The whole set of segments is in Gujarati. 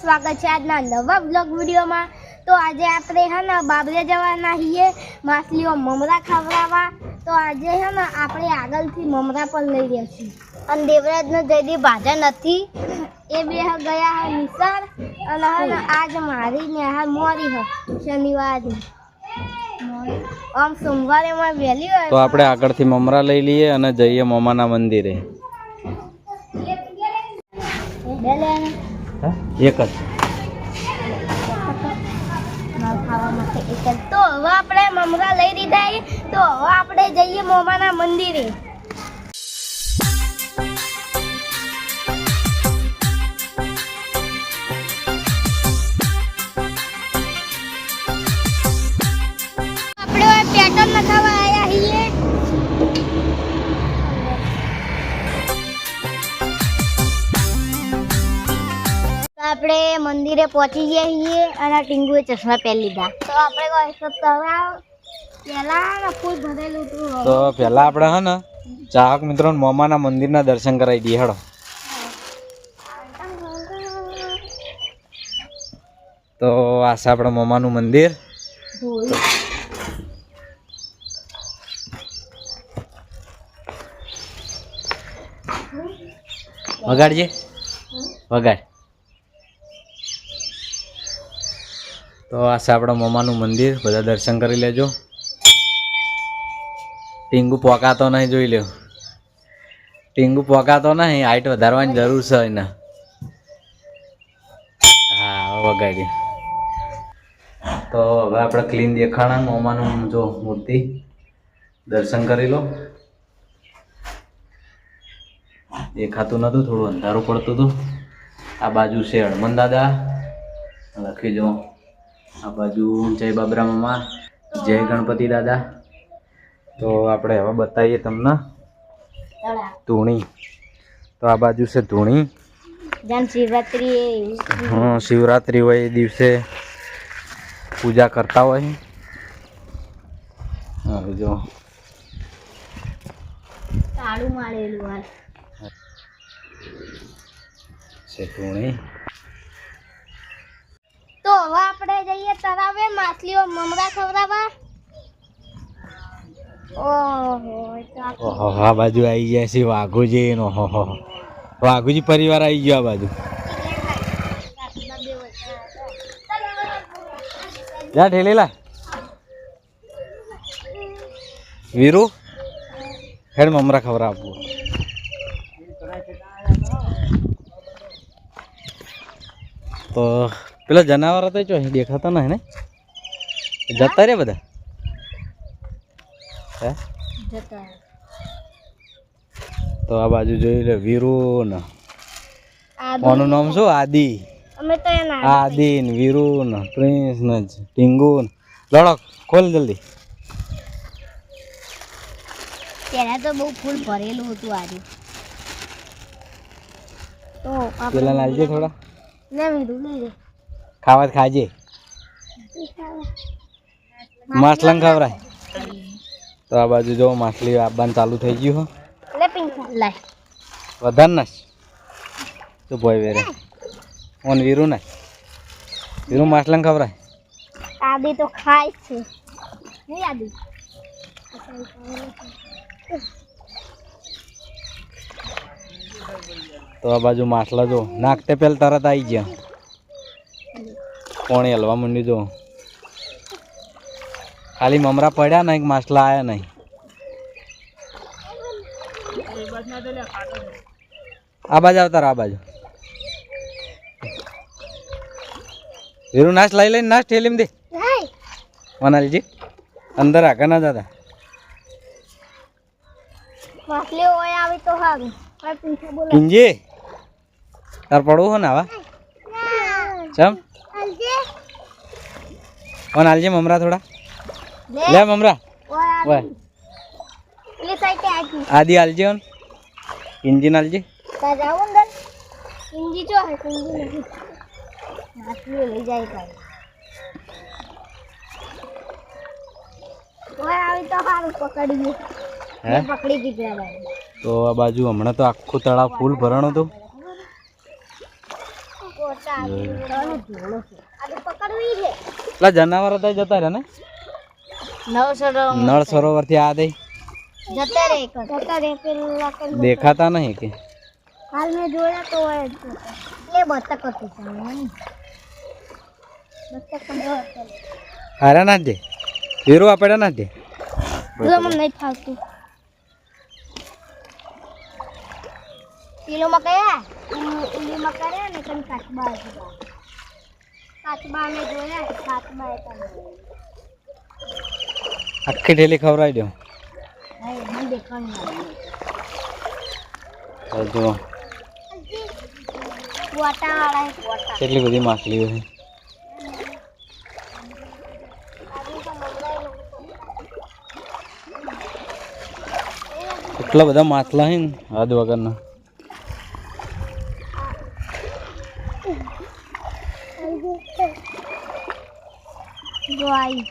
સ્વાગત છે આજના નવા બ્લોગ વિડીયોમાં. તો આજે આપણે હે ને બાબરે જવાના છીએ માછલીઓ મમરા ખવડાવવા. તો આજે હે ને આપણે આગળથી મમરા પણ લઈ રહ્યા છીએ. અને દેવરાજનો જયદીપ ભાજા નથી એ બે ગયા હા નિસાર અને હે ને આજ મારી હા મોરી હ શનિવારે. આમ સોમવારે માં વહેલી હોય તો આપણે આગળથી મમરા લઈ લઈએ અને જઈએ મમાના મંદિરે બે લે ને. એક જ. તો હવે આપણે મમરા લઈ લીધા તો હવે આપણે જઈએ મોમાના મંદિરે મંદિરે પહોંચી ગયા છીએ અને ટીંગુએ ચશ્મા પહેરી લીધા. તો આપણે કોઈ તો ફૂલ ભરેલું હતું તો પહેલા આપણે હે ને ચાહક મિત્રો મોમાના મંદિરના દર્શન કરાવી દઈએ હેડો. તો આ છે આપણે મોમાનું મંદિર. વગાડજે. વગાડ. તો આ છે આપણા મમાનું મંદિર, બધા દર્શન કરી લેજો. ટીંગુ પોકાતો નહીં, જોઈ લ્યો. ટીંગુ પોકાતો નહીં, હાઈટ વધારવાની જરૂર છે એને. હા વગાડી તો હવે આપણે ક્લીન દેખાણા, મોમાનું જો મૂર્તિ. દર્શન કરી લો. દેખાતું નતું, થોડું અંધારું પડતું હતું. આ બાજુ છે હનુમાન દાદા. લખી જો આ બાજુ જય બાબરા મામા. જય ગણપતિ દાદા. તો આપણે હવે બતાવીએ તમને ધૂણી. તો આ બાજુ છે ધૂણી. હા શિવરાત્રિ હોય એ દિવસે પૂજા કરતા હોય. હવે જો. તાળું મારેલું છે ધૂણી તો હવે આપણે જઈએ માછલીઓ મમરા ખવડાવવા ઓહો આ- બાજુ આવી ગયા છે વાઘુજી નો હો વાઘુજી પરિવાર આવી ગયો આ બાજુ. જા, ઠેલેલા. વીરુ, હેડ મમરા ખબર આપવું તો પેલા જનાવર હતા ચો દેખાતા નહીં ને? જતા રે બધા? હે? તો આ બાજુ જોઈ લે વીરુ ને. આદુ. નામ શું? આદિ. આદિ. ને વીરુ ને પ્રિન્સ ને ટીંગુ ને. લડો ખોલ જલ્દી. પહેલા તો બહુ ફૂલ ભરેલું હતું આજે તો પેલા લાલજે થોડા. ના મીઠું લઈ ખાવા ખાજે. માછલાંગ ખવરાય તો આ બાજુ જો માછલી આપવાનું ચાલુ થઈ ગયું હો. વધારે ના તો ભાઈ વેરે. ઓન વીરુ ના વીરુ માછલાંગ ખવરાય આદી તો ખાય છે. નહીં આદી. તો આ બાજુ માછલા જો નાખતે પેલા તરત આવી ગયા. કોણી હલવા માંડ્યું જો ખાલી મમરા પડ્યા નહીં માછલા આવ્યા નહીં? આ બાજુ આવતા આ બાજુ. વીરુ નાશ લઈ લઈને નાશ ઠેલીમ દે. મનાલીજી અંદર આગળ ના જતા. હોય આવી તો કિંજી તાર પડવું હો ને આવા? ચમ? ઓન આલજે મમરા થોડા. લે. મમરા. ઓય લે આદી આજી આદિ આલજે ઓન. ઇન્જિન આલજે. તા જાવ અંદર. ઇંજી જો હે ઇંજી નથી. નાસી લઈ જાય કાઈ ઓય આવી તો સારું પકડી હે? પકડી દીધા ભાઈ તો આ બાજુ હમણાં તો આખું તળાવ ફૂલ ભરાણું હતું કોટા ધોળો છે. આ પકડવી છે. પેલા જનાવર હતા જતા રહ્યા ને? નવ નળ સરોવરથી આ દઈ જતા રે જતા રે પેલા દેખાતા નહીં કે? હાલ મેં જોયા તો એ બતક હતી બતક પણ હારા ના જ દે. હીરો આપણે ના દે? મને નહીં ફાવતું. કયા? ઈલીમાં કર્યા ને કઈ કાચબા હતા જોયા આખી ઢેલી ખવડાવી દો. જો કેટલી બધી માછલીઓ છે. એટલા બધા માછલા છે ને હદ વગરના. જો આવી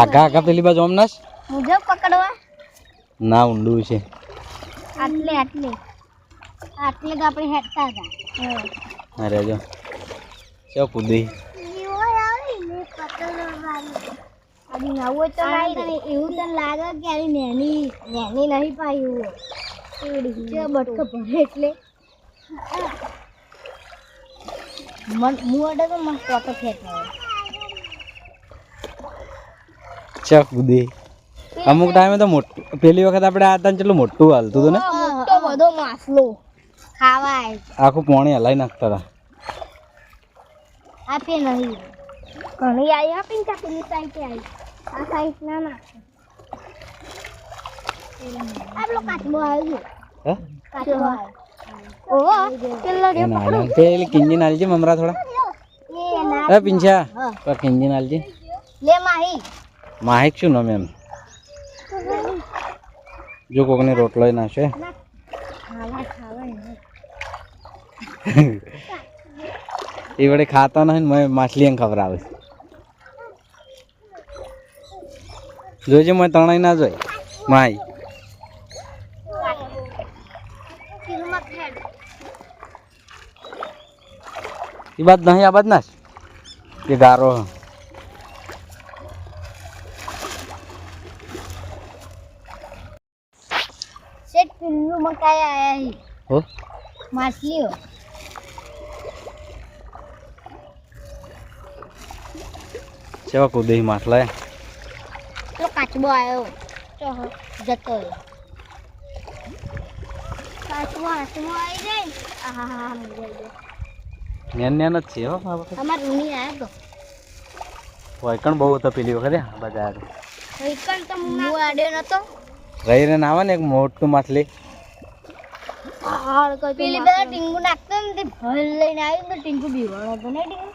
આગા આગા પેલી બાજુ આમનાસ મુજબ પકડવા. ના ઊંડું છે. આટલે આટલે. આટલે જ આપણે હેઠતા હતા. અરે જો ચો કૂદી. અભી નવું તો નહીં એવું તને લાગે કે આવી નેની નેની નહીં પાયું કે બટકો ભરે એટલે. હું તો મને ફોટો ખેંચવા ચો કૂદી અમુક ટાઈમે તો મોટું પેલી વખત આપણે આ હતા ને કેટલું મોટું હાલતું હતું ને? મોટો બધો માસલો ખાવાય. આખું પાણી હલાઈ નાખતા હતા. આપે નહીં. ઘણી આવી આપી ને પેલી સાઈડ આવી આ સાઈડ ના નાખે. આપણો કાચબો આવ્યો. હે? કાચબો આવ્યો. પેલો કિંજી નાલજી મમરા થોડા એ પિંછા. તો કિંજી નાલજી લે માહી માહિક શું નામ એમ જો કોકને રોટલો નાખશે એ વડે ખાતા નહીં માછલી એમ ખવડાવે જોજે મેં તણાઈ ના જોઈ માઈ એ બાદ નહીં આ બાદ ના એ ગારો. શેઠ પિલ્લુ મકાઈ આયા હી. હો? માછલીઓ. ચેવા કૂદે માછલા પેલો કાચબો આવ્યો ચો જતો રહ્યો. કાચબો હાથમાં આવી જાય ને? આહા મજા આવી જાય. નેન નેન જ છે હો આ વખત. અમાર રૂની આવ્યો તો. વૈકણ બહુ હતો પેલી વખતે આગળ. વૈકણ તો હું આડ્યો નતો. રહીને આવે ને એક મોટું માછલી. પેલી બધા ટીંગુ નાખતો ને તે ભલ લઈને આવ્યું ને તો ટીંગુ બીવાળો હતો ને ટીંગુ.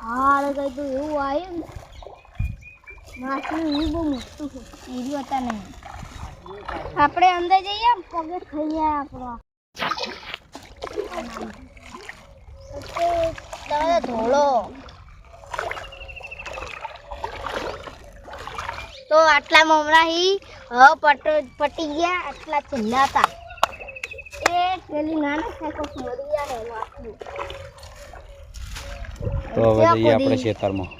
હાલ કઈ તું એવું આવ્યું માછલી બહુ મોટું છે. હતા નહીં. આપણે અંદર જઈએ પગે ખાઈએ આપણો. તમે ધોળો. તો આટલા મમરા હી હવે પટ પટી ગયા આટલા છેલ્લા હતા. એ પેલી નાના સાયકો મરી ગયા ને માછલી તો હવે જઈએ આપણે ખેતરમાં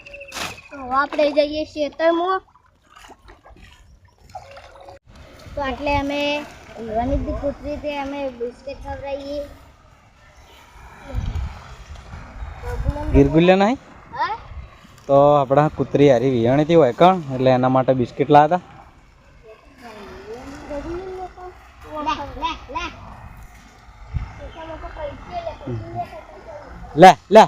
તો હવે આપણે જઈએ ખેતરમાં તો આટલે અમે વનિધિ કૂતરી તે અમે બિસ્કિટ ખવડાવીએ. ગીરગુલ્યા નહીં? તો આપણા કૂતરી હારી વિયાણીથી હોય કણ? એટલે એના માટે બિસ્કિટ લાવ્યા હતા લે લે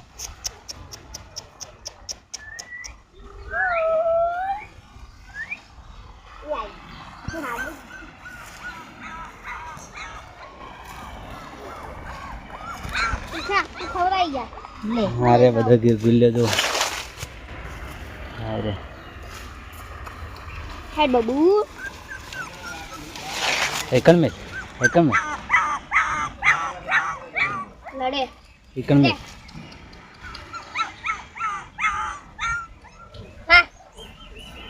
પીછા તું ખવડાવી જા લે અરે ગીર ગીરગુલ્યા જો અરે હેડ બાબુ. એકણ મેં? એકણ મે? લડે. એકણ મે?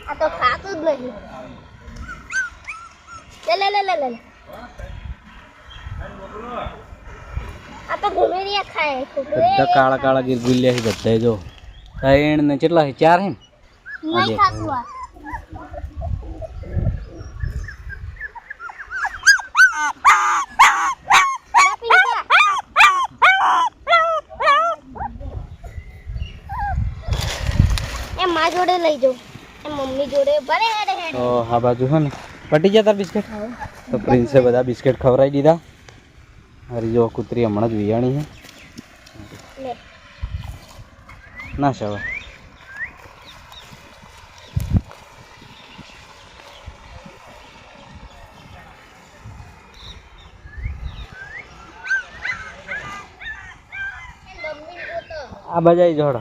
આ તો ખાતું જ નહીં. લે લે લે લે લે. આ આ તો ઘુમેરિયા ખાય બધા કાળા કાળા ગીરગુલિયા છે બધા જો. ત્રણ ને કેટલા છે? ચાર છે ને? માં જોડે લઈ જાઉં. એ મમ્મી જોડે ભરે હેડે હેડે. તો બાજુ છે ને. પટી ગયા તાર બિસ્કિટ? તો પ્રિન્સે બધા બિસ્કિટ ખવડાવી દીધા. હરી જો કૂતરી હમણાં જ વિયાણી છે. ના શવા. આ બજાઈ જોડ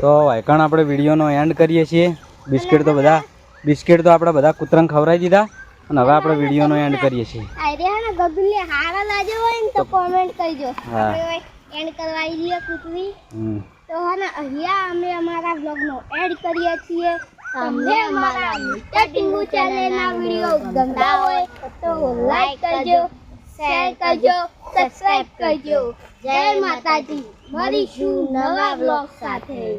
તો વાયકણ આપણે વિડીયોનો એન્ડ કરીએ છીએ. બિસ્કિટ તો બધા બિસ્કિટ તો આપણે બધા કૂતરાને ખવડાવી દીધા. અને હવે આપણે વિડીયોનો એન્ડ કરીએ છીએ. આઈડિયા ને ગગુલી હારા લાગે હોય ને તો કોમેન્ટ કરજો. હા. આપણે એન્ડ કરવા આવીએ કૂતરી હમ. તો હે ને અહીંયા અમે અમારા બ્લોગનો એડ કરીએ છીએ. તમને અમારા મિસ્ટર ટીંગુ ચેનલના વીડિયો ગમતા હોય તો લાઈક કરજો શેર કરજો સબસ્ક્રાઇબ કરજો. જય માતાજી. મળીશું નવા બ્લોગ સાથે.